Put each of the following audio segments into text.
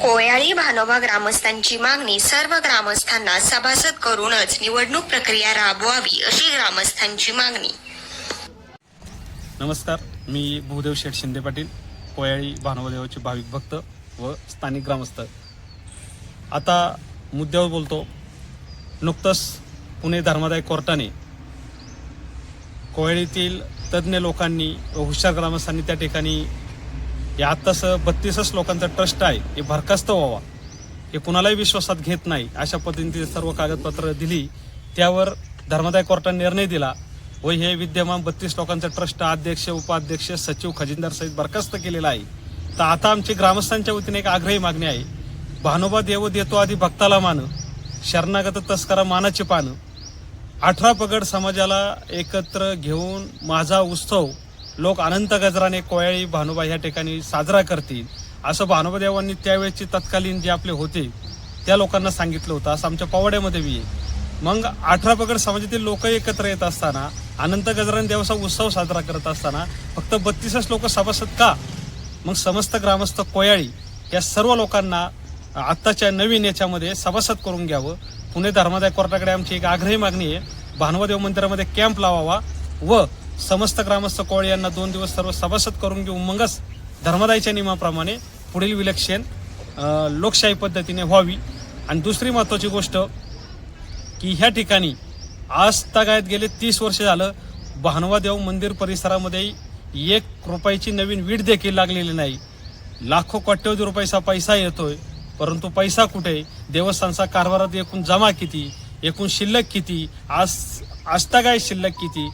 कोयाळी भानोबा ग्रामस्थांची मागणी सर्व ग्रामस्थांना सभासद करूनच निवडणूक प्रक्रिया राबवावी अशी ग्रामस्थांची मागणी. नमस्कार मी भूदेव शेठ शिंदे पाटील कोयाळी भानुदेवाचे भाविक भक्त व स्थानिक ग्रामस्थ. आता मुद्द्यावर बोलतो. नुकतंच पुणे धर्मादाय कोर्टाने कोयाळीतील तज्ज्ञ लोकांनी व हुशार ग्रामस्थांनी त्या ठिकाणी हे आत्ताच बत्तीसच लोकांचा ट्रस्ट आहे. हे भरखास्त व्हावा. हे कुणालाही विश्वासात घेत नाही. अशा पद्धतीने सर्व कागदपत्र दिली. त्यावर धर्मदाय कोर्टाने निर्णय दिला. व हे विद्यमान बत्तीस लोकांचा ट्रस्ट अध्यक्ष उपाध्यक्ष सचिव खजिनदार सहित बरखास्त केलेला आहे. तर आता आमची ग्रामस्थांच्या वतीने एक आग्रही मागणी आहे. भानोबा देव देतो आधी भक्ताला मान. शरणागत तस्करा मानाची पानं. अठरा पगड समाजाला एकत्र घेऊन माझा उत्सव लोक अनंत गजराने कोयाळी भानुबा ह्या ठिकाणी साजरा करतील. असं भानुबा देवांनी त्यावेळेचे तत्कालीन जे आपले होते त्या लोकांना सांगितलं होतं. असं आमच्या पवाड्यामध्ये बी आहे. मग अठरा पगड समाजातील लोक एकत्र येत असताना अनंत गजराने देवाचा उत्सव साजरा करत असताना फक्त बत्तीसच लोक सभासद का? मग समस्त ग्रामस्थ कोयाळी या सर्व लोकांना आत्ताच्या नवीन याच्यामध्ये सभासद करून घ्यावं. पुणे धर्मादाय कोर्टाकडे आमची एक आग्रही मागणी आहे. भानुदेव मंदिरामध्ये कॅम्प लावावा व समस्त ग्रामस्थ कोळे यांना दोन दिवस सर्व सभासद करून घेऊ मगच धर्मदायच्या नियमाप्रमाणे पुढील विलक्षण लोकशाही पद्धतीने व्हावी. आणि दुसरी महत्त्वाची गोष्ट की ह्या ठिकाणी आज तगायत गेले तीस वर्ष झालं भानवादेव मंदिर परिसरामध्ये एक रुपयाची नवीन वीट देखील लागलेली नाही. लाखो कोट्यवधी रुपयाचा पैसा येतोय परंतु पैसा कुठे? देवस्थानचा कारभारात एकूण जमा किती? एकूण शिल्लक किती? आज आजतागाय शिल्लक किती?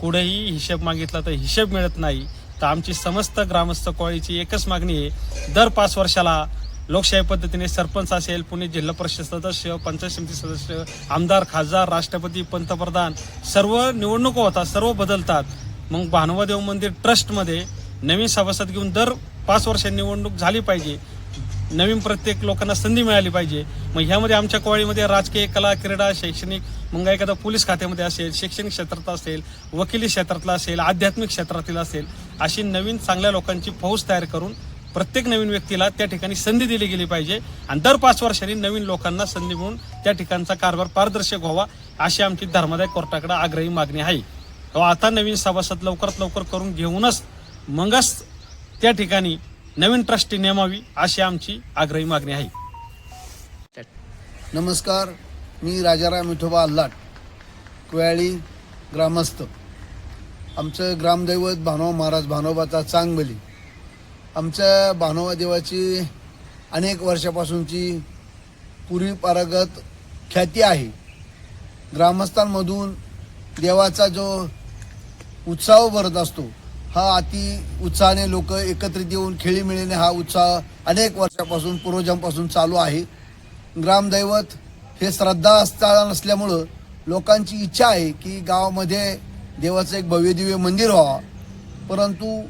कुठेही हिशेब मागितला तर हिशेब मिळत नाही. तर आमची समस्त ग्रामस्थ कोळीची एकच मागणी आहे. दर पाच वर्षाला लोकशाही पद्धतीने सरपंच असेल पुणे जिल्हा परिषद सदस्य पंचायत समिती सदस्य आमदार खासदार राष्ट्रपती पंतप्रधान सर्व निवडणुका होतात सर्व बदलतात. मग भानुवादेव मंदिर ट्रस्टमध्ये नवीन सभासद घेऊन दर पाच वर्ष निवडणूक झाली पाहिजे. नवीन प्रत्येक लोकांना संधी मिळाली पाहिजे. मग ह्यामध्ये आमच्या कोवाळीमध्ये राजकीय कला क्रीडा शैक्षणिक मग एखादा पोलीस खात्यामध्ये असेल शैक्षणिक क्षेत्रात असेल वकिली क्षेत्रातला असेल आध्यात्मिक क्षेत्रातील असेल अशी नवीन चांगल्या लोकांची फौज तयार करून प्रत्येक नवीन व्यक्तीला त्या ठिकाणी संधी दिली गेली पाहिजे. आणि दर पाच वर्षांनी नवीन लोकांना संधी मिळून त्या ठिकाणचा कारभार पारदर्शक व्हावा अशी आमची धर्मादाय कोर्टाकडे आग्रही मागणी आहे. आता नवीन सभासद लवकरात लवकर करून घेऊनच मगच त्या ठिकाणी नवीन ट्रस्टी नेमावी अशी आमची आग्रही मागणी आहे. नमस्कार मी राजाराम विठोबा अल्लाट कुयाळी ग्रामस्थ. आमचं ग्रामदैवत भानोबा महाराज भानोबाचा चांगबली. आमच्या भानोबा देवाची अनेक वर्षापासूनची पूर्वी पारगत ख्याती आहे. ग्रामस्थांमधून देवाचा जो उत्साह भरत असतो हा अति उत्साहाने लोक एकत्रित येऊन खेळीमेळीने हा उत्साह अनेक वर्षापासून पूर्वजांपासून चालू आहे. ग्रामदैवत हे श्रद्धास्थान नसल्यामुळं लोकांची इच्छा आहे की गावामध्ये देवाचं एक भव्यदिव्य मंदिर व्हावं. परंतु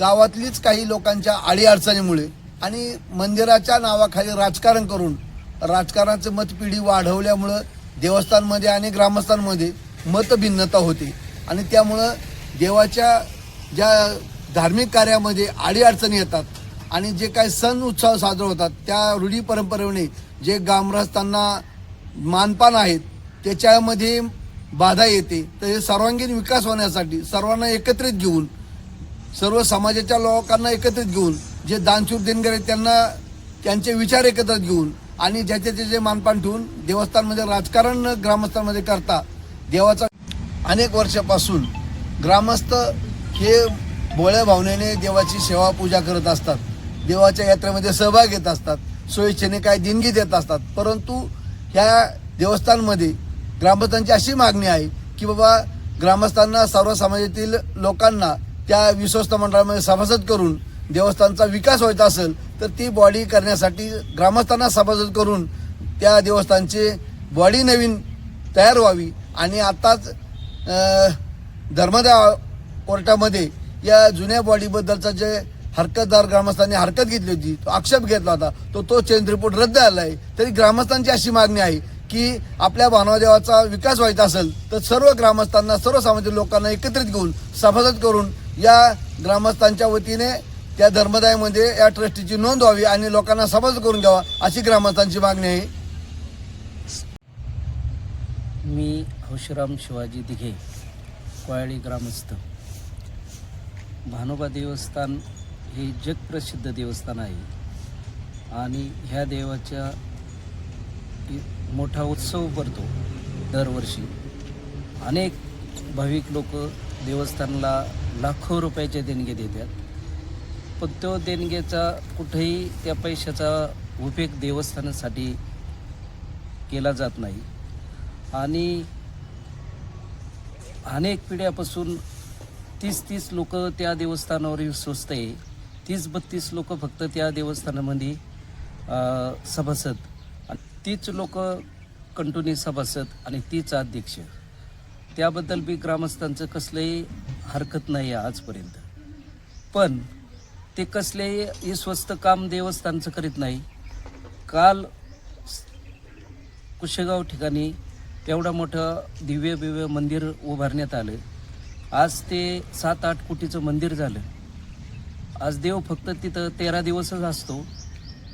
गावातलीच काही लोकांच्या अडीअडचणीमुळे आणि मंदिराच्या नावाखाली राजकारण करून राजकारणाचं मतपिढी वाढवल्यामुळं देवस्थानमध्ये आणि ग्रामस्थांमध्ये मतभिन्नता होते. आणि त्यामुळं देवाच्या ज्या धार्मिक कार्यामध्ये अडीअडचणी येतात आणि जे काही सण उत्सव साजरे होतात त्या रूढी परंपरेने जे ग्रामस्थांना मानपान आहेत त्याच्यामध्ये बाधा येते. तर हे सर्वांगीण विकास होण्यासाठी सर्वांना एकत्रित घेऊन सर्व समाजाच्या लोकांना एकत्रित घेऊन जे दानशूर देणगर आहेत त्यांना त्यांचे विचार एकत्रित घेऊन आणि ज्याचे त्याचे मानपान ठेवून देवस्थानमध्ये राजकारण ग्रामस्थांमध्ये करता देवाचा अनेक वर्षापासून ग्रामस्थ हे भोळ्या भावनेने देवाची सेवा पूजा करत असतात. देवाच्या यात्रेमध्ये सहभाग घेत असतात. सोयीच्छेने काय देणगी देत असतात. परंतु ह्या देवस्थानमध्ये ग्रामस्थांची अशी मागणी आहे की बाबा ग्रामस्थांना सर्व समाजातील लोकांना त्या विश्वस्त मंडळामध्ये सभासद करून देवस्थानचा विकास व्हायचा असेल तर ती बॉडी करण्यासाठी ग्रामस्थांना सभासद करून त्या देवस्थानचे बॉडी नवीन तयार व्हावी. आणि आत्ताच अं, धर्मदाय कोर्टामध्ये या जुन्या बॉडीबद्दलचा जे हरकतदार ग्रामस्थांनी हरकत घेतली होती तो आक्षेप घेतला होता तो तो चेंज रिपोर्ट रद्द झाला आहे. तरी ग्रामस्थांची अशी मागणी आहे की आपल्या भानवदेवाचा विकास व्हायचा असेल तर सर्व ग्रामस्थांना सर्व सामाजिक लोकांना एकत्रित घेऊन सभासद करून या ग्रामस्थांच्या वतीने त्या धर्मदायामध्ये या ट्रस्टीची नोंद व्हावी आणि लोकांना सभासद करून घ्यावा अशी ग्रामस्थांची मागणी आहे. मी हौशराम शिवाजी दिघे कोयाळी ग्रामस्थ. भानोबा देवस्थान हे जगप्रसिद्ध देवस्थान आहे. आणि ह्या देवाच्या मोठा उत्सव भरतो दरवर्षी. अनेक भाविक लोक देवस्थानला लाखो रुपयाचे देणगे देतात. पण तो देणगेचा कुठेही त्या पैशाचा उपयोग देवस्थानासाठी केला जात नाही. आणि अनेक पिढ्यापासून तीस तीस लोक त्या देवस्थानावर विश्वस्त आहे. तीस बत्तीस लोक फक्त त्या देवस्थानामध्ये सभासद. आणि तीच लोक कंटिन्यू सभासद आणि तीच अध्यक्ष. त्याबद्दल बी ग्रामस्थांचं कसलंही हरकत नाही आहे आजपर्यंत. पण ते कसलेही हे स्वस्त काम देवस्थानचं करीत नाही. काल कुशेगाव ठिकाणी एवढं मोठं दिव्य बिव्य मंदिर उभारण्यात आलं. आज ते सात आठ कोटीचं मंदिर झालं. आज देव फक्त तिथं तेरा दिवसच असतो.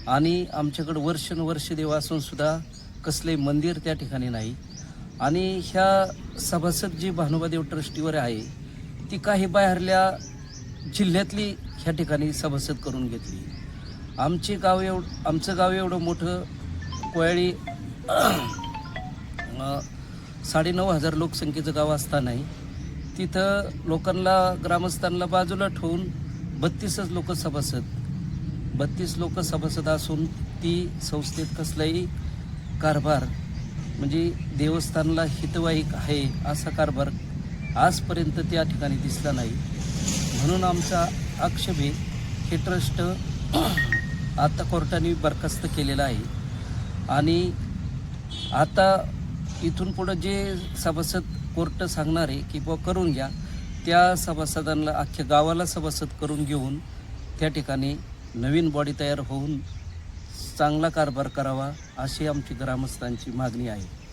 आणि आमच्याकडं वर्षानुवर्ष देव असूनसुद्धा कसले मंदिर त्या ठिकाणी नाही. आणि ह्या सभासद जी भानुबादेव ट्रस्टीवर आहे ती काही बाहेरल्या जिल्ह्यातली ह्या ठिकाणी सभासद करून घेतली. आमचे गाव एव आमचं गाव एवढं मोठं कोयाळी साडे साडेनऊ हजार लोकसंख्येचं गाव असतानाही तिथं लोकांना ग्रामस्थांना बाजूला ठेवून बत्तीसच लोक सभासद. बत्तीस लोक सभासद असून ती संस्थेत कसलाही कारभार म्हणजे देवस्थानला हितवाईक आहे असा कारभार आजपर्यंत त्या ठिकाणी दिसला नाही. म्हणून आमचा आक्षेप हे ट्रस्ट आता कोर्टाने बरखास्त केलेला आहे. आणि आता इथून पुढं जे सभासद कोर्ट सांगणार आहे की बुवा करून घ्या. त्या सभासदांना अख्ख्या गावाला सभासद करून घेऊन त्या ठिकाणी नवीन बॉडी तयार होऊन चांगला कारभार करावा अशी आमची ग्रामस्थांची मागणी आहे.